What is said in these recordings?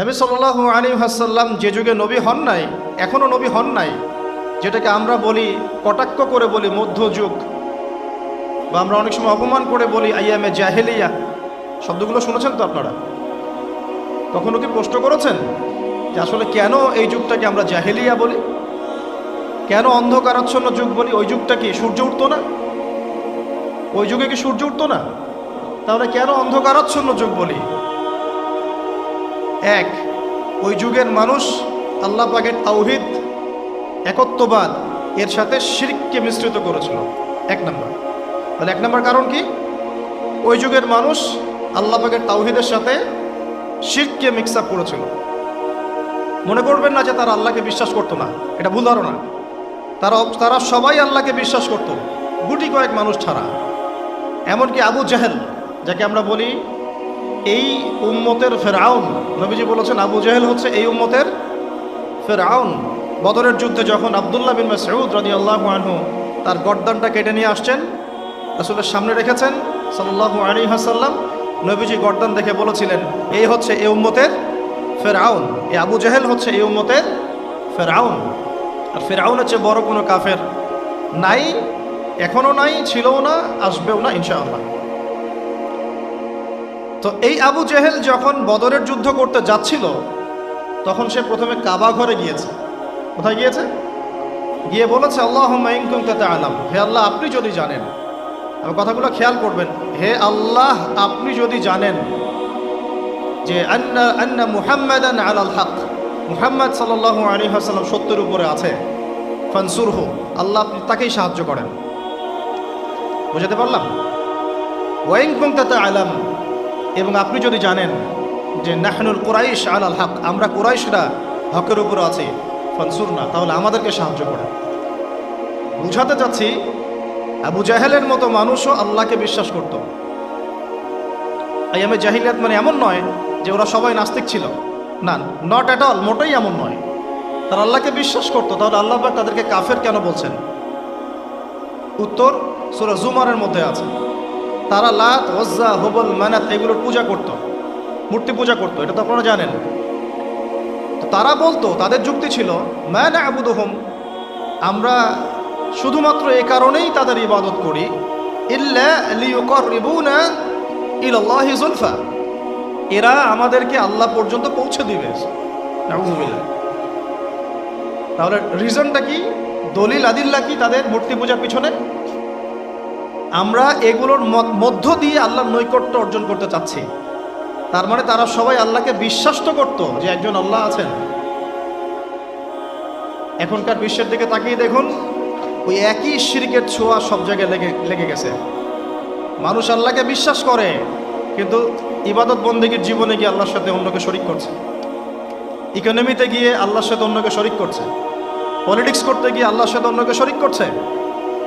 নবী সাল্লাহ আলী হাসাল্লাম যে যুগে নবী হন নাই এখনও নবী হন নাই, যেটাকে আমরা বলি কটাক্ষ করে বলি মধ্যযুগ, বা আমরা অনেক সময় অপমান করে বলি আইয়ামে জাহেলিয়া। শব্দগুলো শুনেছেন তো আপনারা? কখনো কি প্রশ্ন করেছেন যে আসলে কেন এই যুগটাকে আমরা জাহেলিয়া বলি? কেন অন্ধকারাচ্ছন্ন যুগ বলি? ওই যুগটা কি সূর্য উঠতো না? ওই যুগে কি সূর্য উঠতো না? তাহলে কেন অন্ধকারাচ্ছন্ন যুগ বলি? এক, ওই যুগের মানুষ আল্লাহ পাকের তাওহিদ একত্ববাদ, এর সাথে শিরককে মিশ্রিত করেছিল। এক নম্বর। তাহলে এক নম্বর কারণ কি? ওই যুগের মানুষ আল্লাহ পাকের তাওহিদের সাথে শিরককে মিক্স আপ করেছিল। মনে করবেন না যে তারা আল্লাহকে বিশ্বাস করতো না, এটা ভুল ধারণা। তারা তারা সবাই আল্লাহকে বিশ্বাস করত, গুটি কয়েক মানুষ ছাড়া। এমনকি আবু জাহেল, যাকে আমরা বলি এই উম্মতের ফেরাউন, নবীজি বলেছেন, আবু জাহেল হচ্ছে এই উম্মতের ফেরাউন। বদরের যুদ্ধে যখন আবদুল্লাহ বিন মাসউদ আল্লাহ আনহু তার গর্দানটা কেটে নিয়ে আসছেন, রাসূলের সামনে রেখেছেন, সাল্লাল্লাহু আলাইহি হাসাল্লাম নবীজি গর্দান দেখে বলেছিলেন, এই হচ্ছে এই উম্মতের ফেরাউন, এই আবু জাহেল হচ্ছে এই উম্মতের ফেরাউন। আর ফেরাউন হচ্ছে বড় কোনো কাফের নাই এখনও নাই, ছিলও না, আসবেও না, ইনশাআল্লাহ। তো এই আবু জেহেল যখন বদরের যুদ্ধ করতে যাচ্ছিল, তখন সে প্রথমে কাবা ঘরে গিয়েছে। কোথায় গিয়েছে? গিয়ে বলেছে আল্লাহ মাইনকুম তাতে আলাম হে আল্লাহ, আপনি যদি জানেন আমি কথাগুলো খেয়াল করবেন, হে আল্লাহ, আপনি যদি জানেন যে আন্না আন্না মুহাম্মাদান আলাল হক, মুহাম্মদ সাল্লাল্লাহু আলাইহি ওয়াসাল্লাম সত্যের উপরে আছে, ফানসুরহু, আল্লাহ আপনি তাকেই সাহায্য করেন। বুঝাতে পারলাম? ওয়াইন কুমতাতে আলাম এবং আপনি যদি জানেন যে নাহনুল কুরাইশ আলাল হক, আমরা কুরাইশরা হকের উপরে আছি ফানসুর না তাহলে আমাদেরকে সাহায্য করে বুঝাতে চাচ্ছি, আবু জাহেলের মতো মানুষও আল্লাহকে বিশ্বাস করত। আইয়ামে জাহিলিয়াত মানে এমন নয় যে ওরা সবাই নাস্তিক ছিল। না নট অ্যাট অল মোটেই এমন নয়। তারা আল্লাহকে বিশ্বাস করতো, তাহলে আল্লাহ তাদেরকে কাফের কেন বলছেন? উত্তর সুরা জুমারের মধ্যে আছে। তারা লাত ওজ্জা হবল মানাত, এগুলোর পূজা করত, মূর্তি পূজা করতো, এটা তো আপনারা জানেন। তারা বলতো, তাদের যুক্তি ছিল ম্যান আবুদহম আমরা শুধুমাত্র এ কারণেই তাদের ইবাদত করি, ইল্লা এরা আমাদেরকে আল্লাহ পর্যন্ত পৌঁছে দিবে। তাহলে রিজনটা কি? দলিল আদিল্লা কি তাদের মূর্তি পূজার পিছনে? আমরা এগুলোর মধ্য দিয়ে আল্লাহর নৈকট্য অর্জন করতে চাচ্ছি। তার মানে তারা সবাই আল্লাহকে বিশ্বাস তো করতো যে একজন আল্লাহ আছেন। এখনকার বিশ্বের দিকে তাকিয়ে দেখুন, ওই একই শিরকের ছোঁয়া সব জায়গায় লেগে লেগে গেছে। মানুষ আল্লাহকে বিশ্বাস করে, কিন্তু ইবাদত বন্দীগীর জীবনে গিয়ে আল্লাহর সাথে অন্যকে শরিক করছে। ইকোনমিতে গিয়ে আল্লাহর সাথে অন্যকে শরিক করছে। পলিটিক্স করতে গিয়ে আল্লাহর সাথে অন্যকে শরিক করছে।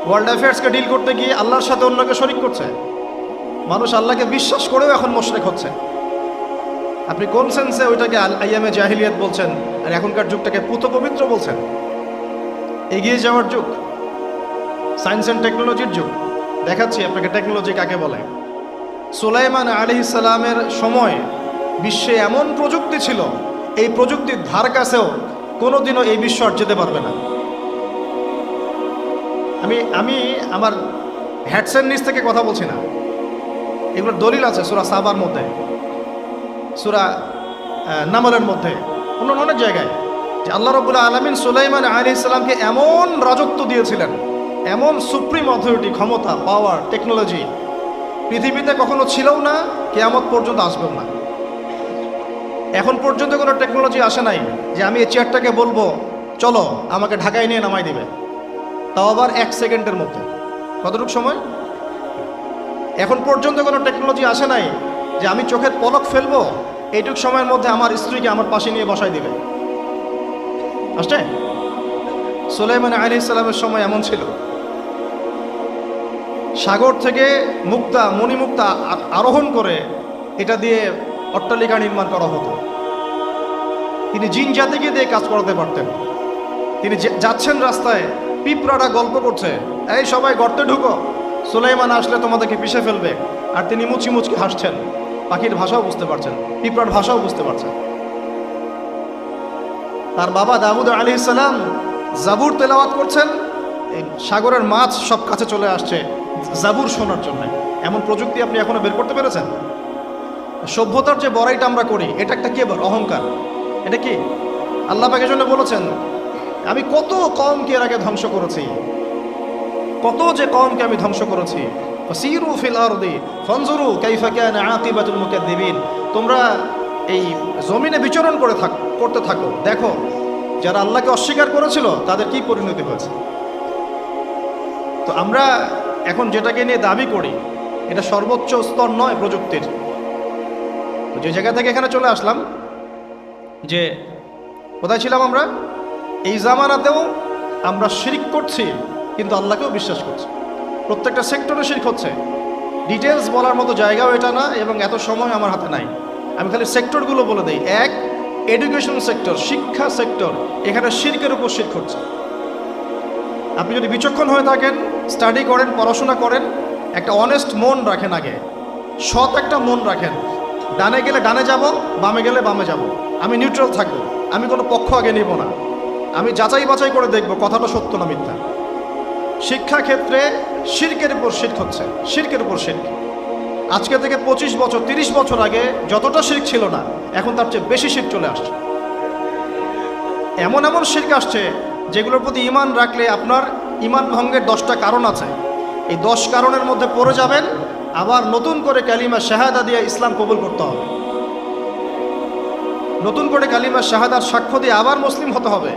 ওয়ার্ল্ড অ্যাফেয়ার্সকে ডিল করতে গিয়ে আল্লাহর সাথে অন্যকে শরিক করছে। মানুষ আল্লাহকে বিশ্বাস করেও এখন মোশরেক হচ্ছে। আপনি কোন সেন্সে ওইটাকে আইয়ামে জাহিলিয়াত বলছেন? আর এখনকার যুগটাকে পুত পবিত্র বলছেন? এগিয়ে যাওয়ার যুগ। সায়েন্স অ্যান্ড টেকনোলজির যুগ। দেখাচ্ছি আপনাকে টেকনোলজি কাকে বলে। সোলাইমান আলি সালামের সময় বিশ্বে এমন প্রযুক্তি ছিল, এই প্রযুক্তির ধার কাছেও কোনোদিনও এই বিশ্ব আর যেতে পারবে না। আমি আমি আমার হ্যাডসের নিচ থেকে কথা বলছি না। এগুলোর দলিল আছে সুরা সাবার মধ্যে। সুরা নামলের মধ্যে। অন্য অনেক জায়গায়। যে আল্লাহ রবুল্লা আলমিন সুলাইমান আলী ইসলামকে এমন রাজত্ব দিয়েছিলেন, এমন সুপ্রিম অথরিটি, ক্ষমতা, পাওয়ার, টেকনোলজি পৃথিবীতে কখনো ছিলও না, কেয়ামত পর্যন্ত আসবেও না। এখন পর্যন্ত কোনো টেকনোলজি আসে নাই যে আমি এই চেয়ারটাকে বলব, চলো, আমাকে ঢাকায় নিয়ে নামাই দিবে। তাও আবার এক সেকেন্ডের মধ্যে কতটুকু সময়? এখন পর্যন্ত কোনো টেকনোলজি আসে নাই যে আমি চোখের পলক ফেলব, এইটুক সময়ের মধ্যে আমার স্ত্রীকে আমার পাশে নিয়ে বসাই দিবে। আসছে? সুলাইমান আলী ইসলামের সময় এমন ছিল। সাগর থেকে মুক্তা, মণিমুক্তা আরোহণ করে এটা দিয়ে অট্টালিকা নির্মাণ করা হতো। তিনি জিন জাতিকে দিয়ে কাজ করাতে পারতেন। তিনি যাচ্ছেন রাস্তায় পিঁপড়াটা গল্প করছে। এই সবাই গর্তে ঢুকো। সুলাইমান আসলে তোমাদেরকে পিষে ফেলবে। আর তিনি মুচকি মুচকি হাসছেন। পাখির ভাষাও বুঝতে পারছেন। পিঁপড়ার ভাষাও বুঝতে পারছেন। তার বাবা দাউদ আলী ইসালাম জাবুর তেলাওয়াত করছেন। সাগরের মাছ সব কাছে চলে আসছে জাবুর শোনার জন্য। এমন প্রযুক্তি আপনি এখনও বের করতে পেরেছেন? সভ্যতার যে বড়াইটা আমরা করি, এটা একটা কি এবার অহংকার। এটা কি? আল্লাহ পাকের জন্য বলেছেন আমি কত কমকে এর আগে ধ্বংস করেছি? কত যে কমকে আমি ধ্বংস করেছি? ফাসিরু ফিল আরদি, ফানজুরু কাইফা কানা আকিবাতুল তোমরা এই জমিনে বিচরণ করে থাক, করতে থাকো। দেখো, যারা আল্লাহকে অস্বীকার করেছিল, তাদের কি পরিণতি হয়েছে? তো আমরা এখন যেটাকে নিয়ে দাবি করি, এটা সর্বোচ্চ স্তর নয় প্রযুক্তির। যে জায়গা থেকে এখানে চলে আসলাম, যে কোথায় ছিলাম আমরা? এই জামানাতেও আমরা শিরিক করছি, কিন্তু আল্লাহকেও বিশ্বাস করছি। প্রত্যেকটা সেক্টরে শিরিক হচ্ছে। ডিটেলস বলার মতো জায়গাও এটা না, এবং এত সময় আমার হাতে নাই। আমি খালি সেক্টরগুলো বলে দিই। এক এডুকেশন সেক্টর শিক্ষা সেক্টর এখানে শিরকের উপর শির্ক হচ্ছে। আপনি যদি বিচক্ষণ হয়ে থাকেন স্টাডি করেন, পড়াশোনা করেন, একটা অনেস্ট মন রাখেন আগে। সৎ একটা মন রাখেন। ডানে গেলে ডানে যাব, বামে গেলে বামে যাব। আমি নিউট্রাল থাকব। আমি কোনো পক্ষ আগে নিব না। আমি যাচাই বাছাই করে দেখব, কথাটা সত্য না মিথ্যা। শিক্ষা ক্ষেত্রে শির্কের উপর শির্ক হচ্ছে, শির্কের উপর শির্ক। আজকে থেকে পঁচিশ বছর, তিরিশ বছর আগে যতটা শির্ক ছিল না, এখন তার চেয়ে বেশি শির্ক চলে আসছে। এমন এমন শির্ক আসছে, যেগুলোর প্রতি ইমান রাখলে আপনার ইমান ভঙ্গের দশটা কারণ আছে। এই দশ কারণের মধ্যে পড়ে যাবেন, আবার নতুন করে কালিমা শাহাদা দিয়ে ইসলাম কবুল করতে হবে। নতুন করে কালিমা শাহাদার সাক্ষ্য দিয়ে আবার মুসলিম হতে হবে।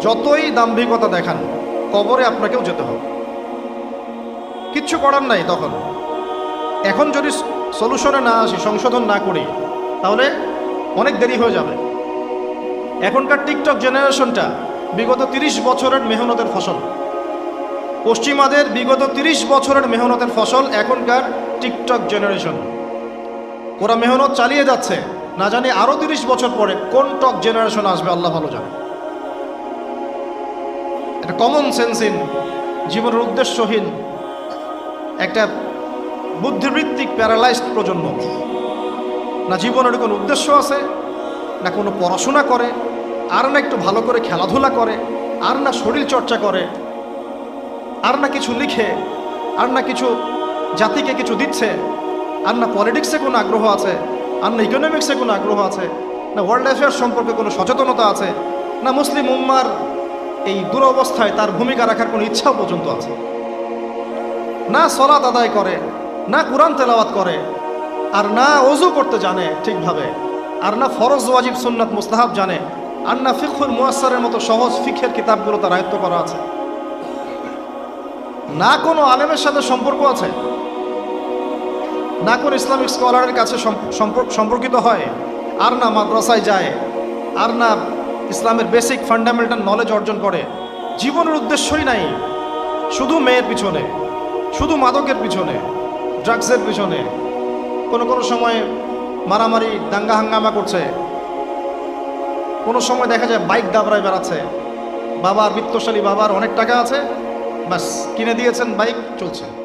যতই দাম্ভিকতা দেখান, কবরে আপনাকেও যেতে হবে। কিচ্ছু করার নাই তখন। এখন যদি সলিউশনে না আসি, সংশোধন না করি, তাহলে অনেক দেরি হয়ে যাবে। এখনকার টিকটক জেনারেশনটা বিগত তিরিশ বছরের মেহনতের ফসল। পশ্চিমাদের বিগত তিরিশ বছরের মেহনতের ফসল এখনকার টিকটক জেনারেশন ওরা মেহনত চালিয়ে যাচ্ছে, না জানি আরও তিরিশ বছর পরে কোন টক জেনারেশন আসবে, আল্লাহ ভালো জানে। একটা কমন সেন্সহীন জীবনের উদ্দেশ্যহীন, একটা বুদ্ধিবৃত্তিক প্যারালাইজড প্রজন্ম। না জীবনের কোনো উদ্দেশ্য আছে, না কোনো পড়াশোনা করে, আর না একটু ভালো করে খেলাধুলা করে, আর না শরীর চর্চা করে, আর না কিছু লিখে, আর না কিছু জাতিকে কিছু দিচ্ছে, আর না পলিটিক্সে কোনো আগ্রহ আছে, আর না ইকোনমিক্সে কোনো আগ্রহ আছে, না ওয়ার্ল্ড অ্যাফেয়ার্স সম্পর্কে কোনো সচেতনতা আছে, না মুসলিম উম্মার এই দুরবস্থায় তার ভূমিকা রাখার কোনো ইচ্ছাও পর্যন্ত আছে। না সলাত আদায় করে, না কোরআন তেলাওয়াত করে, আর না অজু করতে জানে ঠিকভাবে, আর না ফরজ, ওয়াজিব, সুন্নাত, মুস্তাহাব জানে, আর না ফিখুল মুয়াসারের মতো সহজ ফিখের কিতাবগুলো তার আয়ত্ত করা আছে। না কোনো আলেমের সাথে সম্পর্ক আছে? না কোনো ইসলামিক স্কলারের কাছে সম্পর্কিত হয়? আর না মাদ্রাসায় যায়? আর না ইসলামের বেসিক ফান্ডামেন্টাল নলেজ অর্জন করে। জীবনের উদ্দেশ্যই নাই। শুধু মেয়ের পিছনে, শুধু মাদকের পিছনে ড্রাগসের পিছনে। কোনো কোনো সময় মারামারি, দাঙ্গা হাঙ্গামা করছে। কোনো সময় দেখা যায় বাইক দাবড়ায় বেড়াচ্ছে। বাবার বিত্তশালী বাবার অনেক টাকা আছে, ব্যাস, কিনে দিয়েছেন বাইক চলছে।